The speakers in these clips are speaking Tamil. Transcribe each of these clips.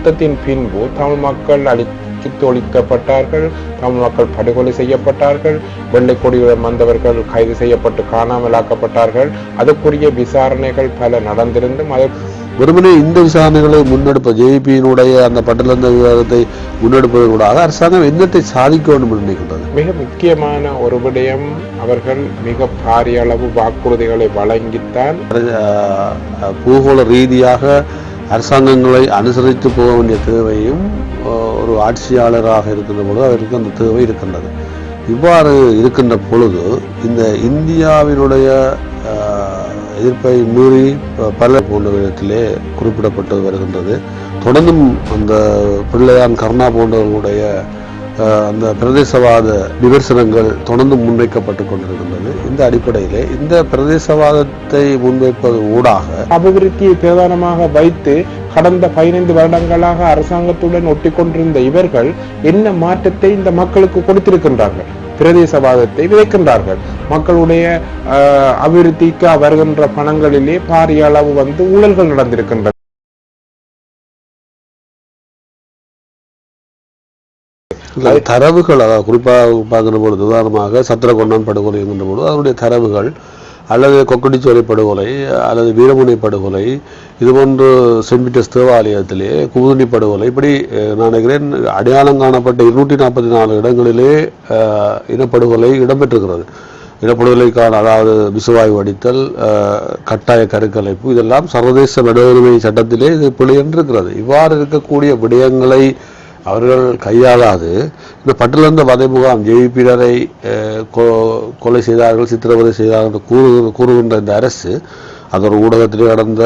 தான் யுத்தத்தின் பின்பு தமிழ் மக்கள் அழித்து ஒழிக்கப்பட்டார்கள். தமிழ் மக்கள் படுகொலை செய்யப்பட்டார்கள். வெள்ளை கொடியுடன் வந்தவர்கள் கைது செய்யப்பட்டு காணாமலாக்கப்பட்டார்கள் அதற்குரிய விசாரணைகள் பல நடந்திருந்தும் அதற்கு வெறுமனே இந்த விசாரணைகளை முன்னெடுப்ப ஜேபியினுடைய அந்த பட்டியலிருந்த விவாதத்தை முன்னெடுப்பதற்கூடாக அரசாங்கம் என்னத்தை சாதிக்க வேண்டும் என்று நினைக்கின்றது? மிக முக்கியமான ஒரு விடயம் அவர்கள் மிக பாரிய அளவு வாக்குறுதிகளை வழங்கித்தான். பூகோள ரீதியாக அரசாங்கங்களை அனுசரித்து போக வேண்டிய தேவையும் ஒரு ஆட்சியாளராக இருக்கின்ற பொழுது அவருக்கு அந்த தேவை இருக்கின்றது. இவ்வாறு இருக்கின்ற பொழுது இந்த இந்தியாவினுடைய எதிர்ப்பை மீறி பல போன்ற விதத்திலே குறிப்பிடப்பட்டு வருகின்றது. தொடர்ந்தும் அந்த பிள்ளையான் கருணா போன்றவர்களுடைய அந்த பிரதேசவாத விமர்சனங்கள் தொடர்ந்து முன்வைக்கப்பட்டு கொண்டிருக்கின்றது. இந்த அடிப்படையிலே இந்த பிரதேசவாதத்தை முன்வைப்பது ஊடாக அபிவிருத்தியை பிரதானமாக வைத்து கடந்த பதினைந்து வருடங்களாக அரசாங்கத்துடன் ஒட்டி கொண்டிருந்த இவர்கள் என்ன மாற்றத்தை இந்த மக்களுக்கு கொடுத்திருக்கின்றார்கள்? பிரதேசவாதத்தை விதைக்கின்றார்கள். மக்களுடைய அபிவிருத்திக்கு வருகின்ற பணங்களிலே பாரிய அளவு வந்து ஊழல்கள் நடந்திருக்கின்றன. தரவுகள் அதாவது குறிப்பாக பார்க்கிற பொழுது உதாரணமாக சத்திரகொண்டான் படுகொலை என்கின்ற பொழுது அதனுடைய தரவுகள் அல்லது கொக்கடிச்சோலை படுகொலை அல்லது வீரமுனை படுகொலை இதுபோன்று சென்ட் பீட்டர்ஸ் தேவாலயத்திலே குமுதினி படுகொலை இப்படி நான் நினைக்கிறேன் அடையாளம் காணப்பட்ட இருநூற்றி நாற்பத்தி நாலு இடங்களிலே இனப்படுகொலை இடம்பெற்றிருக்கிறது. இனப்படுகொலைக்கான அதாவது விசுவாயு வடித்தல் கட்டாய கருக்கலைப்பு இதெல்லாம் சர்வதேச நடுவரிமை சட்டத்திலே இது பிழை என்று இருக்கிறது இவ்வாறு இருக்கக்கூடிய விடயங்களை அவர்கள் கையாளாது. இந்த பட்டிலிருந்த வதை முகாம் ஜெயிப்பினரை கொலை செய்தார்கள் சித்திரவதை செய்தார்கள் என்று கூறு கூறுகின்ற இந்த அரசு அதோட ஊடகத்தில் நடந்த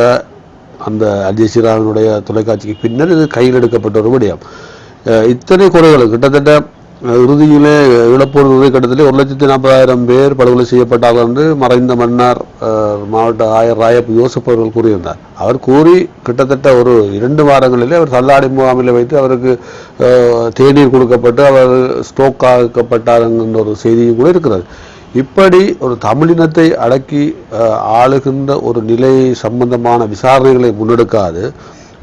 அந்த அஜய் ஸ்ரீராமனுடைய தொலைக்காட்சிக்கு பின்னர் இது கையில் எடுக்கப்பட்ட ஒரு விடயம். இத்தனை குறைகள் கிட்டத்தட்ட இறுதியிலே இழப்போர் கட்டத்தில் ஒரு லட்சத்தி நாற்பதாயிரம் பேர் படுகொலை செய்யப்பட்டார்கள் என்று மறைந்த மன்னார் மாவட்ட ஆயர் ராயப் யோசப் அவர்கள் கூறியிருந்தார். அவர் கூறி கிட்டத்தட்ட ஒரு இரண்டு வாரங்களிலே அவர் தள்ளாடி முகாமில் வைத்து அவருக்கு தேநீர் கொடுக்கப்பட்டு அவர் ஸ்ட்ரோக் ஆக்கப்பட்டார் என்கின்ற ஒரு செய்தியும் கூட இருக்கிறது. இப்படி ஒரு தமிழினத்தை அடக்கி ஆளுகின்ற ஒரு நிலை சம்பந்தமான விசாரணைகளை முன்னெடுக்காது.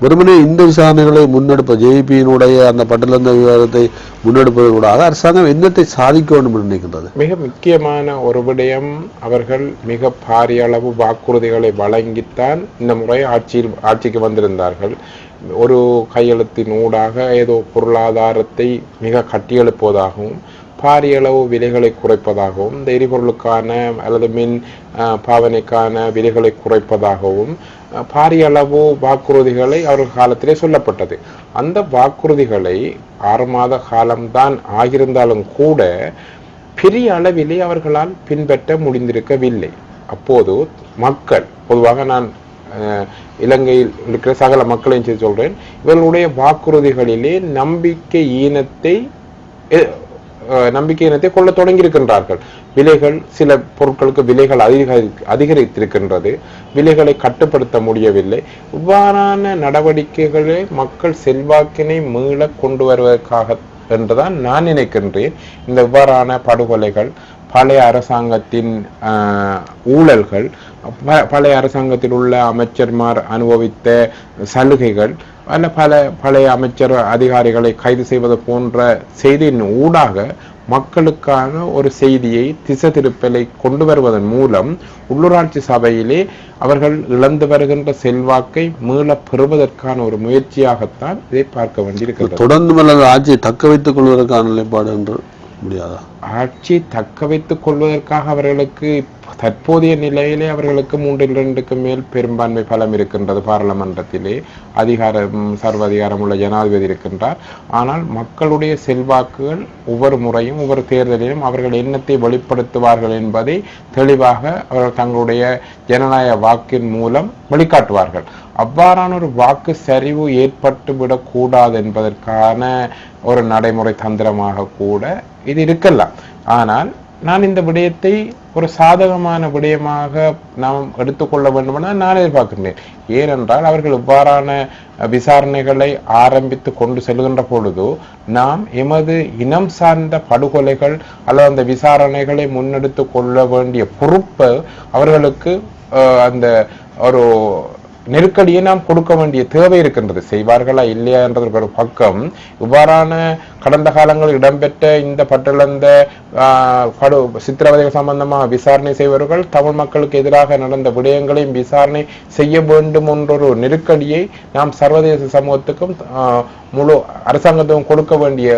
வெறுமனே இந்த விசாரணைகளை முன்னெடுப்ப ஜேபியினுடைய அந்த பட்டலந்த விவாதத்தை முன்னெடுப்பதற்கூடாக அரசாங்கம் என்னத்தை சாதிக்க வேண்டும் என்று நினைக்கின்றது? மிக முக்கியமான ஒரு விடயம் அவர்கள் மிக பாரிய அளவு வாக்குறுதிகளை வழங்கித்தான் இந்த முறை ஆட்சியில் ஆட்சிக்கு வந்திருந்தார்கள். ஒரு கையெழுத்தின் ஊடாக ஏதோ பொருளாதாரத்தை மிக கட்டியெழுப்புவதாகவும் பாரிய அளவு விலைகளை குறைப்பதாகவும் இந்த எரிபொருளுக்கான அல்லது மின் பாவனைக்கான விலைகளை குறைப்பதாகவும் பாரிய அளவு வாக்குறுதிகளை அவர்கள் காலத்திலே சொல்லப்பட்டது. அந்த வாக்குறுதிகளை ஆறு மாத காலம்தான் ஆகியிருந்தாலும் கூட பெரிய அளவிலே அவர்களால் பின்பற்ற முடிந்திருக்கவில்லை. அப்போது மக்கள் பொதுவாக நான் இலங்கையில் இருக்கிற சகல மக்களையும் சொல்றேன் இவர்களுடைய வாக்குறுதிகளிலே நம்பிக்கை ஈனத்தை நம்பிக்கை இனத்தை கொள்ள தொடங்கி இருக்கின்றார்கள் விலைகள் சில பொருட்களுக்கு விலைகள் அதிகரி அதிகரித்திருக்கின்றது. விலைகளை கட்டுப்படுத்த முடியவில்லை. இவ்வாறான நடவடிக்கைகளை மக்கள் செல்வாக்கினை மீள கொண்டு வருவதற்காக என்றுதான் நான் நினைக்கின்றேன். இந்த இவ்வாறான படுகொலைகள் பழைய அரசாங்கத்தின் ஊழல்கள் ப- பழைய அரசாங்கத்தில் உள்ள அமைச்சர்மார் அனுபவித்த சலுகைகள் அல்ல பல பழைய அமைச்சர் அதிகாரிகளை கைது செய்வது போன்ற செய்தியின் ஊடாக மக்களுக்கான ஒரு செய்தியை திசை திருப்பலை கொண்டு வருவதன் மூலம் உள்ளூராட்சி சபையிலே அவர்கள் இழந்து வருகின்ற செல்வாக்கை மீள பெறுவதற்கான ஒரு முயற்சியாகத்தான் இதை பார்க்க வேண்டியிருக்கிறது தொடர்ந்து ஆட்சியை தக்க வைத்துக் கொள்வதற்கான நிலைப்பாடு என்று முடியாதா? ஆட்சி தக்க வைத்துக் கொள்வதற்காக அவர்களுக்கு தற்போதைய நிலையிலே அவர்களுக்கு மூன்றில் இரண்டுக்கு மேல் பெரும்பான்மை பலம் இருக்கின்றது பாராளுமன்றத்திலே. அதிகாரம் சர்வ அதிகாரம் உள்ள ஜனாதிபதி இருக்கின்றார். ஆனால் மக்களுடைய செல்வாக்குகள் ஒவ்வொரு முறையும் ஒவ்வொரு தேர்தலிலும் அவர்கள் எண்ணத்தை வெளிப்படுத்துவார்கள் என்பதை தெளிவாக அவர்கள் தங்களுடைய ஜனநாயக வாக்கின் மூலம் வெளிக்காட்டுவார்கள். அவ்வாறான ஒரு வாக்கு சரிவு ஏற்பட்டு விடக்கூடாது என்பதற்கான ஒரு நடைமுறை தந்திரமாக கூட இது இருக்கலாம். ஆனால் நான் இந்த விடயத்தை ஒரு சாதகமான விடயமாக நாம் எடுத்துக்கொள்ள வேண்டுமென நான் எதிர்பார்க்கின்றேன் ஏனென்றால் அவர்கள் இவ்வாறான விசாரணைகளை ஆரம்பித்து கொண்டு செல்கின்ற பொழுது நாம் எமது இனம் சார்ந்த படுகொலைகள் அல்லது அந்த விசாரணைகளை முன்னெடுத்து கொள்ள வேண்டிய பொறுப்பு அவர்களுக்கு அந்த ஒரு நெருக்கடியை நாம் கொடுக்க வேண்டிய தேவை இருக்கின்றது. செய்வார்களா இல்லையா என்றது ஒரு பக்கம். இவ்வாறான கடந்த காலங்களில் இடம்பெற்ற இந்த பட்டிழந்த படு சித்திரவதைகள் சம்பந்தமாக விசாரணை செய்வர்கள் தமிழ் மக்களுக்கு எதிராக நடந்த விடயங்களையும் விசாரணை செய்ய வேண்டும் என்றொரு நெருக்கடியை நாம் சர்வதேச சமூகத்துக்கும் முழு அரசாங்கத்துக்கும் கொடுக்க வேண்டிய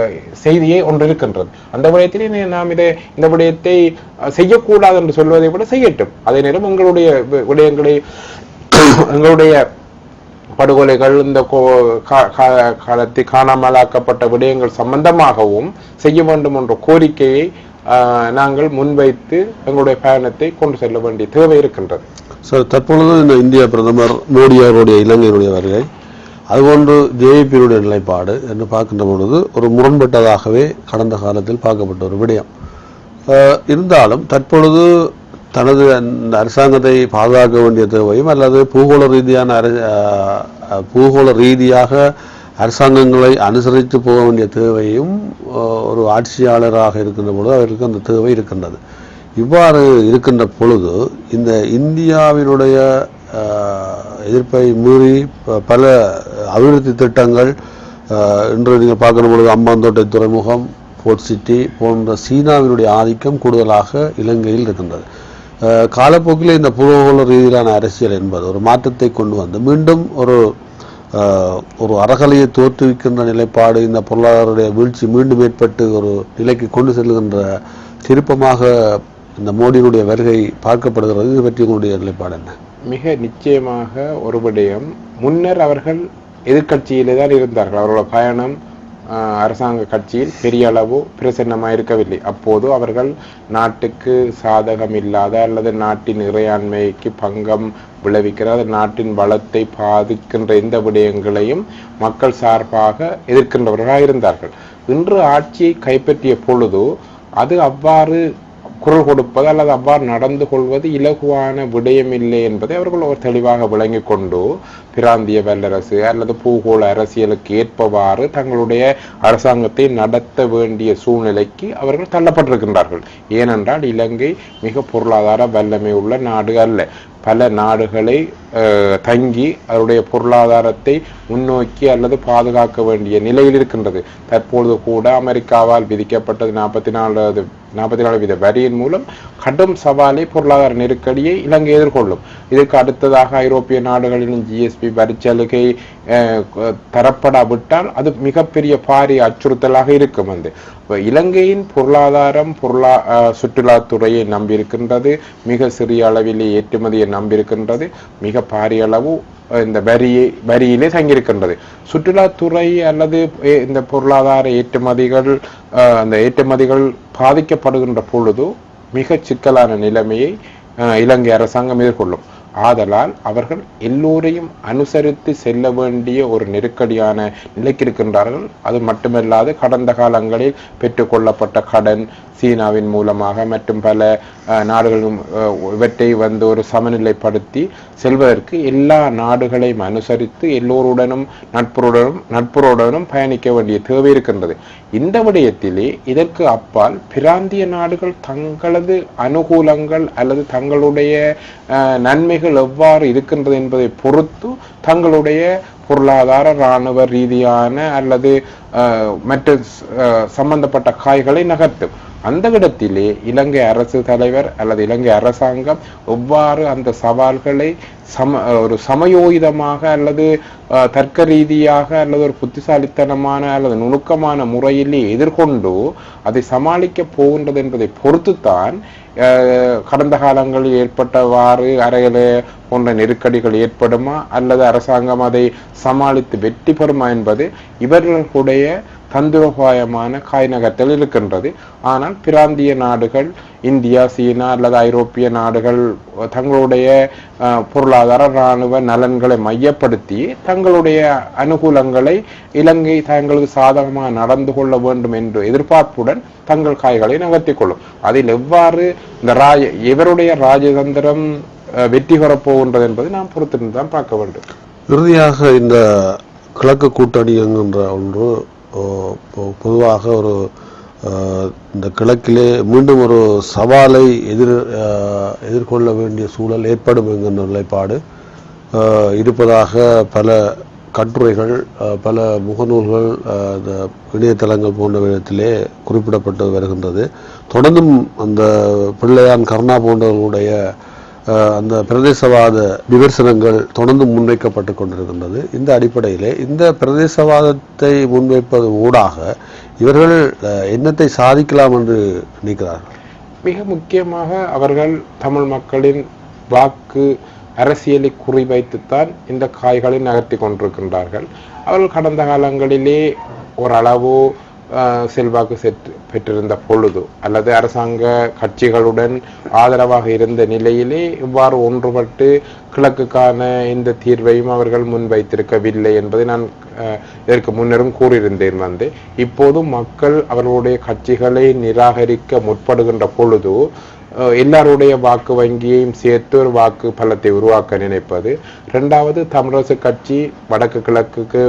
செய்தியை ஒன்று இருக்கின்றது. அந்த விடயத்திலே நாம் இதை இந்த விடயத்தை செய்யக்கூடாது என்று சொல்வதை விட செய்யட்டும். அதே நேரம் எங்களுடைய விடயங்களை எங்களுடைய படுகொலைகள் இந்த கோ- கா- கா- காலத்தில் காணாமலாக்கப்பட்ட விடயங்கள் சம்பந்தமாகவும் செய்ய வேண்டும் என்ற கோரிக்கையை நாங்கள் முன்வைத்து எங்களுடைய பயணத்தை கொண்டு செல்ல வேண்டிய தேவை இருக்கின்றது. சார் தற்பொழுது இந்த இந்திய பிரதமர் மோடி அவருடைய இலங்கையினுடைய வருகை அதுபோன்று ஜேபியினுடைய நிலைப்பாடு என்று பார்க்கின்ற பொழுது ஒரு முரண்பட்டதாகவே கடந்த காலத்தில் பார்க்கப்பட்ட ஒரு விடயம். இருந்தாலும் தற்பொழுது தனது அந்த அரசாங்கத்தை பாதுகாக்க வேண்டிய தேவையும் அல்லது பூகோள ரீதியான அர பூகோள ரீதியாக அரசாங்கங்களை அனுசரித்து போக வேண்டிய தேவையும் ஒரு ஆட்சியாளராக இருக்கின்ற பொழுது அவருக்கு அந்த தேவை இருக்கின்றது. இவ்வாறு இருக்கின்ற பொழுது இந்த இந்தியாவினுடைய எதிர்ப்பை மீறி ப- பல அபிவிருத்தி திட்டங்கள் இன்று நீங்கள் பார்க்கிற பொழுது அம்பாந்தோட்டை துறைமுகம் போர்ட் சிட்டி போன்ற சீனாவினுடைய ஆதிக்கம் கூடுதலாக இலங்கையில் இருக்கின்றது. காலப்போக்கில் இந்த பூர்வகோள ரீதியிலான அரசியல் என்பது ஒரு மாற்றத்தை கொண்டு வந்து மீண்டும் ஒரு ஒரு அறகலையை தோற்றுவிக்கின்ற நிலைப்பாடு இந்த பொருளாதாரருடைய வீழ்ச்சி மீண்டும் ஏற்பட்டு ஒரு நிலைக்கு கொண்டு செல்கின்ற திருப்பமாக இந்த மோடியினுடைய வருகை பார்க்கப்படுகிறது. இது பற்றி உங்களுடைய நிலைப்பாடு என்ன? மிக நிச்சயமாக ஒரு விடயம். முன்னர் அவர்கள் எதிர்கட்சியிலே தான் இருந்தார்கள். அவர்களோட பயணம் அரசாங்க கட்சியில் பெரிய அளவு பிரசன்னமாக இருக்கவில்லை. அப்போது அவர்கள் நாட்டுக்கு சாதகம் இல்லாத அல்லது நாட்டின் இறையாண்மைக்கு பங்கம் விளைவிக்கிற நாட்டின் வளத்தை பாதிக்கின்ற எந்த விடயங்களையும் மக்கள் சார்பாக எதிர்க்கின்றவர்களாக இருந்தார்கள். இன்று ஆட்சியை கைப்பற்றிய பொழுது அது அவ்வாறு குரல் கொடுப்பது அல்லது அவ்வாறு நடந்து கொள்வது இலகுவான விடயமில்லை என்பதை அவர்கள் ஒரு தெளிவாக விளங்கி கொண்டு பிராந்திய வல்லரசு அல்லது பூகோள அரசியலுக்கு ஏற்பவாறு தங்களுடைய அரசாங்கத்தை நடத்த வேண்டிய சூழ்நிலைக்கு அவர்கள் தள்ளப்பட்டிருக்கின்றார்கள். ஏனென்றால் இலங்கை மிக பொருளாதார வல்லமை உள்ள நாடு அல்ல. பல நாடுகளை தங்கி அவருடைய பொருளாதாரத்தை முன்னோக்கி அல்லது பாதுகாக்க வேண்டிய நிலையில் இருக்கின்றது. தற்பொழுது கூட அமெரிக்காவால் விதிக்கப்பட்டது நாற்பத்தி நாலாவது நாற்பத்தி நாலு வீத வரியின் மூலம் கடும் சவாலை பொருளாதார நெருக்கடியை இலங்கை எதிர்கொள்ளும். இதற்கு அடுத்ததாக ஐரோப்பிய நாடுகளிலும் ஜிஎஸ்பி வரிச்சலுகை சலுகை தரப்படாவிட்டால் அது மிகப்பெரிய பாரிய அச்சுறுத்தலாக இருக்கும் வந்து. இலங்கையின் பொருளாதாரம் பொருளா அஹ், சுற்றுலாத்துறையை நம்பியிருக்கின்றது மிக சிறிய அளவிலே ஏற்றுமதியை நம்பியிருக்கின்றது மிக பாரிய அளவு இந்த வரியை வரியிலே தங்கியிருக்கின்றது. சுற்றுலாத்துறை அல்லது இந்த பொருளாதார ஏற்றுமதிகள் அஹ், அந்த ஏற்றுமதிகள் பாதிக்கப்படுகின்ற பொழுது மிக சிக்கலான நிலைமையை அஹ், இலங்கை அரசாங்கம் எதிர்கொள்ளும். ஆதலால் அவர்கள் எல்லோரையும் அனுசரித்து செல்ல வேண்டிய ஒரு நெருக்கடியான நிலைக்கு இருக்கின்றார்கள். அது மட்டுமல்லாது கடந்த காலங்களில் பெற்றுக்கொள்ளப்பட்ட கடன் சீனாவின் மூலமாக மற்றும் பல நாடுகளும் இவற்றை வந்து ஒரு சமநிலைப்படுத்தி செல்வதற்கு எல்லா நாடுகளையும் அனுசரித்து எல்லோருடனும் நட்புறவுடனும் நட்புறவுடனும் பயணிக்க வேண்டிய தேவை இருக்கின்றது. இந்த விடயத்திலே இதற்கு அப்பால் பிராந்திய நாடுகள் தங்களது அனுகூலங்கள் அல்லது தங்களுடைய அஹ், நன்மைகள் எவ்வாறு இருக்கின்றது என்பதை பொறுத்து தங்களுடைய பொருளாதார இராணுவ ரீதியான அல்லது அஹ், மற்ற சம்பந்தப்பட்ட காய்களை நகர்த்தும். அந்த இடத்திலே இலங்கை அரசு தலைவர் அல்லது இலங்கை அரசாங்கம் எவ்வாறு அந்த சவால்களை சம ஒரு சமயோகிதமாக அல்லது தர்க்க ரீதியாக அல்லது ஒரு புத்திசாலித்தனமான அல்லது நுணுக்கமான முறையிலே எதிர்கொண்டு அதை சமாளிக்க போகின்றது என்பதை பொறுத்துத்தான் கடந்த காலங்களில் ஏற்பட்டவாறு அறையில போன்ற நெருக்கடிகள் ஏற்படுமா அல்லது அரசாங்கம் அதை சமாளித்து வெற்றி பெறுமா என்பது இவர்களுடைய தந்திரோபாயமான காய் இருக்கின்றது. ஆனால் பிராந்திய நாடுகள் இந்தியா சீனா அல்லது ஐரோப்பிய நாடுகள் தங்களுடைய பொருளாதார இராணுவ நலன்களை மையப்படுத்தி தங்களுடைய அனுகூலங்களை இலங்கை தங்களுக்கு சாதகமாக நடந்து கொள்ள வேண்டும் என்று எதிர்பார்ப்புடன் தங்கள் காய்களை நகர்த்தி கொள்ளும். அதில் எவ்வாறு இந்த ராஜ இவருடைய ராஜதந்திரம் வெற்றி பெறப் போகின்றது என்பதை நாம் பொறுத்திருந்து தான் பார்க்க வேண்டும். இறுதியாக இந்த கிழக்கு கூட்டணி என்கின்ற ஒன்று பொதுவாக ஒரு இந்த கிழக்கிலே மீண்டும் ஒரு சவாலை எதிர் எதிர்கொள்ள வேண்டிய சூழல் ஏற்படும் என்கின்ற நிலைப்பாடு. இருப்பதாக பல கட்டுரைகள் பல முகநூல்கள் இந்த இணையதளங்கள் போன்ற விதத்திலே குறிப்பிடப்பட்டு வருகின்றது. தொடர்ந்தும் அந்த பிள்ளையான் கருணா போன்றவர்களுடைய அந்த பிரதேசவாத விமர்சனங்கள் தொடர்ந்து முன்வைக்கப்பட்டு கொண்டிருக்கின்றது. இந்த அடிப்படையிலே இந்த பிரதேசவாதத்தை முன்வைப்பது ஊடாக இவர்கள் என்னத்தை சாதிக்கலாம் என்று நினைக்கிறார்கள்? மிக முக்கியமாக அவர்கள் தமிழ் மக்களின் வாக்கு அரசியலை குறிவைத்துத்தான் இந்த காய்களை நகர்த்தி கொண்டிருக்கின்றார்கள். அவர்கள் கடந்த காலங்களிலே ஓரளவு செல்வாக்கு செற்று பெற்றிருந்த பொழுது அல்லது அரசாங்க கட்சிகளுடன் ஆதரவாக இருந்த நிலையிலே இவ்வாறு ஒன்றுபட்டு கிழக்குக்கான இந்த தீர்வையும் அவர்கள் முன்வைத்திருக்கவில்லை என்பதை நான் இதற்கு முன்னரும் கூறியிருந்தேன் வந்து. இப்போது மக்கள் அவர்களுடைய கட்சிகளை நிராகரிக்க முற்படுகின்ற பொழுது எல்லாருடைய வாக்கு வங்கியையும் சேர்த்து ஒரு வாக்கு பலத்தை உருவாக்க நினைப்பது. ரெண்டாவது தமிழரசு கட்சி வடக்கு கிழக்குக்கு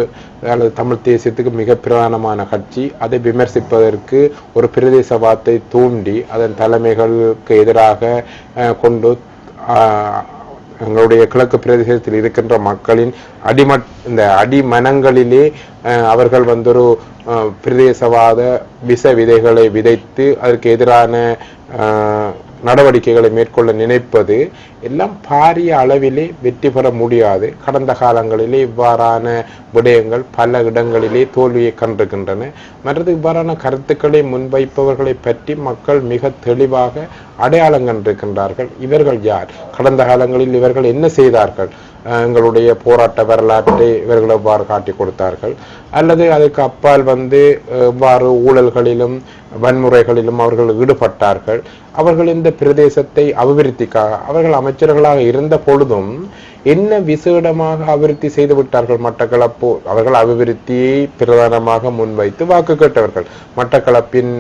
அல்லது தமிழ் தேசியத்துக்கு மிக பிரதானமான கட்சி. அதை விமர்சிப்பதற்கு ஒரு பிரதேசவாதத்தை தூண்டி அதன் தலைமைகளுக்கு எதிராக கொண்டு எங்களுடைய கிழக்கு பிரதேசத்தில் இருக்கின்ற மக்களின் அடிமட் இந்த அடிமனங்களிலே அவர்கள் வந்து ஒரு பிரதேசவாத விச விதைகளை விதைத்து அதற்கு எதிரான நடவடிக்கைகளை மேற்கொள்ள நினைப்பது எல்லாம் பாரிய அளவிலே வெற்றி பெற முடியாது. கடந்த காலங்களிலே இவ்வாறான விடயங்கள் பல இடங்களிலே தோல்வியை கண்டிருக்கின்றன. மற்றது இவ்வாறான கருத்துக்களை முன்வைப்பவர்களை பற்றி மக்கள் மிக தெளிவாக அடையாளம் கண்டிருக்கின்றார்கள். இவர்கள் யார்? கடந்த காலங்களில் இவர்கள் என்ன செய்தார்கள்? எங்களுடைய போராட்ட வரலாற்றை இவர்கள் எவ்வாறு காட்டி கொடுத்தார்கள்? அல்லது அதுக்கு அப்பால் வந்து எவ்வாறு ஊழல்களிலும் வன்முறைகளிலும் அவர்கள் ஈடுபட்டார்கள். அவர்கள் இந்த பிரதேசத்தை அபிவிருத்திக்காக அவர்கள் அமைச்சர்களாக இருந்த பொழுதும் என்ன விசேடமாக அபிவிருத்தி செய்து விட்டார்கள் மட்டக்களப்பு? அவர்கள் அபிவிருத்தியை பிரதானமாக முன்வைத்து வாக்கு கேட்டவர்கள். மட்டக்களப்பின்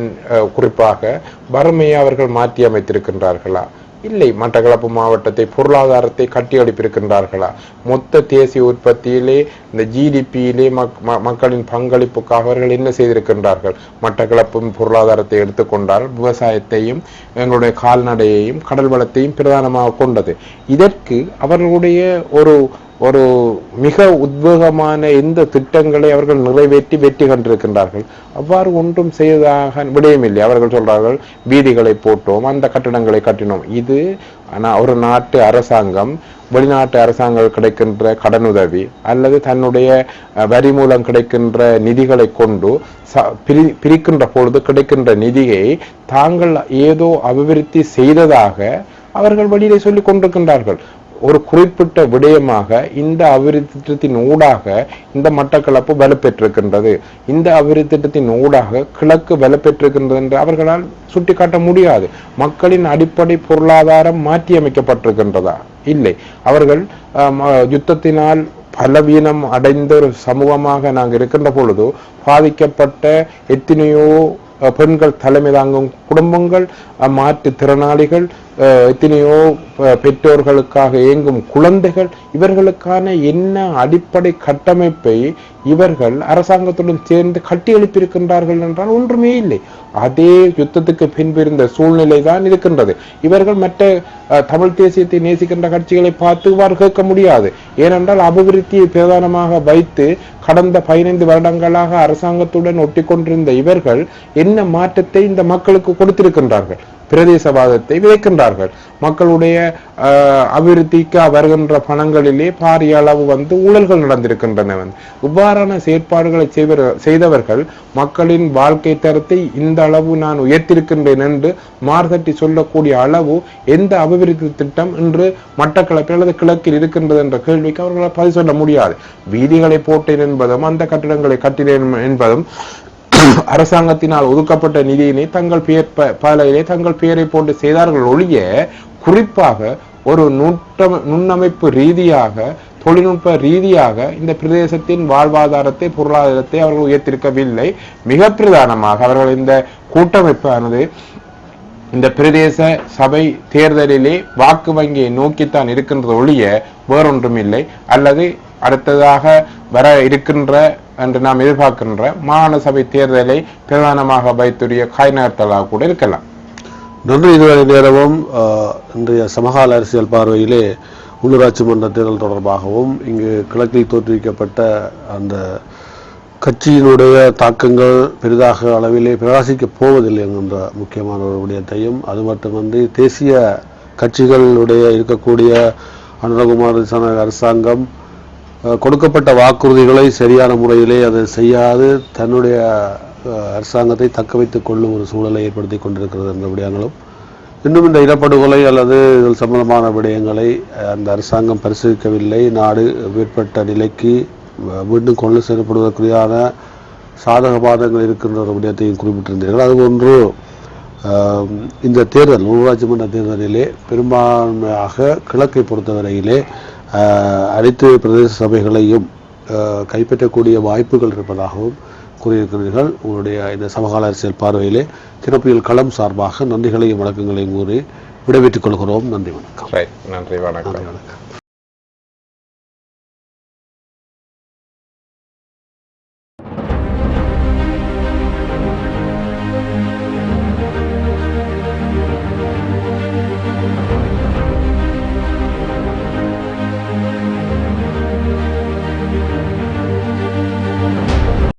குறிப்பாக வறுமையை அவர்கள் மாற்றி அமைத்திருக்கின்றார்களா? இல்லை மட்டக்களப்பு மாவட்டத்தை பொருளாதாரத்தை கட்டியெடுப்பிருக்கின்றார்களா மொத்த தேசிய உற்பத்தியிலே இந்த ஜிடிபியிலே மக் மக்களின் பங்களிப்புக்காக அவர்கள் என்ன செய்திருக்கின்றார்கள்? மட்டக்களப்பு பொருளாதாரத்தை எடுத்துக்கொண்டால் விவசாயத்தையும் எங்களுடைய கால்நடையையும் கடல் வளத்தையும் பிரதானமாக கொண்டது. இதற்கு அவர்களுடைய ஒரு ஒரு மிக உத்வேகமான இந்த திட்டங்களை அவர்கள் நிறைவேற்றி வெற்றி கண்டிருக்கின்றார்கள். அவ்வாறு ஒன்றும் செய்ததாக விடயமில்லை. அவர்கள் சொல்றார்கள் வீதிகளை போட்டோம் அந்த கட்டடங்களை கட்டினோம். இது ஒரு நாட்டு அரசாங்கம் வெளிநாட்டு அரசாங்கம் கிடைக்கின்ற கடனுதவி அல்லது தன்னுடைய வரி மூலம் கிடைக்கின்ற நிதிகளை கொண்டு பிரி பிரிக்கின்ற பொழுது கிடைக்கின்ற நிதியை தாங்கள் ஏதோ அபிவிருத்தி செய்ததாக அவர்கள் வெளியிலே சொல்லிக் கொண்டிருக்கின்றார்கள். ஒரு குறிப்பிட்ட விடயமாக இந்த அபிவிருத்தி திட்டத்தின் ஊடாக இந்த மட்டக்களப்பு வலுப்பெற்றிருக்கின்றது. இந்த அபிவிருத்தி திட்டத்தின் ஊடாக கிழக்கு வலுப்பெற்றிருக்கின்றது என்று அவர்களால் சுட்டிக்காட்ட முடியாது. மக்களின் அடிப்படை பொருளாதாரம் மாற்றியமைக்கப்பட்டிருக்கின்றதா? இல்லை. அவர்கள் யுத்தத்தினால் பலவீனம் அடைந்த ஒரு சமூகமாக நாங்கள் இருக்கின்ற பொழுது பாதிக்கப்பட்ட எத்தனையோ பெண்கள் தலைமை தாங்கும் குடும்பங்கள் மாற்றுத்திறனாளிகள் எத்தனையோ பெற்றோர்களுக்காக இயங்கும் குழந்தைகள் இவர்களுக்கான என்ன அடிப்படை கட்டமைப்பை இவர்கள் அரசாங்கத்துடன் சேர்ந்து கட்டி எழுப்பியிருக்கின்றார்கள் என்றால் ஒன்றுமே இல்லை. அதே யுத்தத்துக்கு பின்பு இருந்த சூழ்நிலை தான் இருக்கின்றது. இவர்கள் மற்ற அஹ், தமிழ் தேசியத்தை நேசிக்கின்ற கட்சிகளை பார்த்து இவ்வாறு கேட்க முடியாது. ஏனென்றால் அபிவிருத்தியை பிரதானமாக வைத்து கடந்த பதினைந்து வருடங்களாக அரசாங்கத்துடன் ஒட்டி கொண்டிருந்த இவர்கள் என்ன மாற்றத்தை இந்த மக்களுக்கு கொடுத்திருக்கின்றார்கள்? பிரதேசவாதத்தை விதைக்கின்றார்கள். மக்களுடைய அபிவிருத்திக்கு வருகின்ற பணங்களிலே பாரிய அளவு வந்து ஊழல்கள் நடந்திருக்கின்றன. இவ்வாறான செயற்பாடுகளை செய்தவர்கள் மக்களின் வாழ்க்கை தரத்தை இந்த அளவு நான் உயர்த்திருக்கின்றேன் என்று மார்தட்டி சொல்லக்கூடிய அளவு எந்த அபிவிருத்தி திட்டம் இன்று மட்டக்களப்பில் அல்லது கிழக்கில் இருக்கின்றது என்ற கேள்விக்கு அவர்களால் பதில் சொல்ல முடியாது. வீதிகளை போட்டேன் என்பதும் அந்த கட்டிடங்களை கட்டினேன் என்பதும் அரசாங்கத்தினால் ஒதுக்கப்பட்ட நிதியினை தங்கள் பெயர் ப- தங்கள் பெயரை போன்று செய்தார்கள் ஒழிய குறிப்பாக ஒரு நுட்டம் நுண்ணமைப்பு ரீதியாக தொழில்நுட்ப ரீதியாக இந்த பிரதேசத்தின் வாழ்வாதாரத்தை பொருளாதாரத்தை அவர்கள் உயர்த்திருக்கவில்லை. மிக பிரதானமாக அவர்கள் இந்த கூட்டமைப்பானது இந்த பிரதேச சபை தேர்தலிலே வாக்கு வங்கியை நோக்கித்தான் இருக்கின்றது ஒழிய வேறொன்றும் இல்லை அல்லது அடுத்ததாக வர இருக்கின்ற என்று நாம் எதிர்பார்க்கின்ற மாகாண சபை தேர்தலை பிரதானமாக வைத்துடைய காய்நகர்த்தலாக கூட இருக்கலாம். நன்றி. இதுவரை நேரமும் இன்றைய சமகால அரசியல் பார்வையிலே உள்ளூராட்சி மன்ற தேர்தல் தொடர்பாகவும் இங்கு கிழக்கில் தோற்றுவிக்கப்பட்ட அந்த கட்சியினுடைய தாக்கங்கள் பெரிதாக அளவிலே பிரகாசிக்கப் போவதில்லை என்கின்ற முக்கியமான ஒரு விடயத்தையும் அது மட்டுமின்றி தேசிய கட்சிகளுடைய இருக்கக்கூடிய அனுரகுமார் அரசாங்கம் கொடுக்கப்பட்ட வாக்குறுதிகளை சரியான முறையிலே அதை செய்யாது. தன்னுடைய அரசாங்கத்தை தக்க வைத்துக் கொள்ளும் ஒரு சூழலை ஏற்படுத்தி கொண்டிருக்கிறது என்ற விடயங்களும். இன்னும் இந்த இனப்படுகொலை அல்லது இதில் சம்பந்தமான விடயங்களை அந்த அரசாங்கம் பரிசீலிக்கவில்லை. நாடு மேற்பட்ட நிலைக்கு மீண்டும் கொண்டு செல்லப்படுவதற்குரியான சாதக பாதங்கள் இருக்கின்ற ஒரு விடயத்தையும் குறிப்பிட்டிருந்தீர்கள். அது ஒன்று இந்த தேர்தல் ஊராட்சி மன்ற தேர்தலிலே பெரும்பான்மையாக கிழக்கை பொறுத்தவரையிலே அனைத்து பிரதேச சபைகளையும் கைப்பற்றக்கூடிய வாய்ப்புகள் இருப்பதாகவும் கூறியிருக்கிறீர்கள். உங்களுடைய இந்த சமகால அரசியல் பார்வையிலே திறப்பியல் களம் சார்பாக நன்றிகளையும் வணக்கங்களையும் கூறி விடைபெற்றுக் கொள்கிறோம். நன்றி வணக்கம். ரைட் நன்றி வணக்கம். நன்றி வணக்கம்.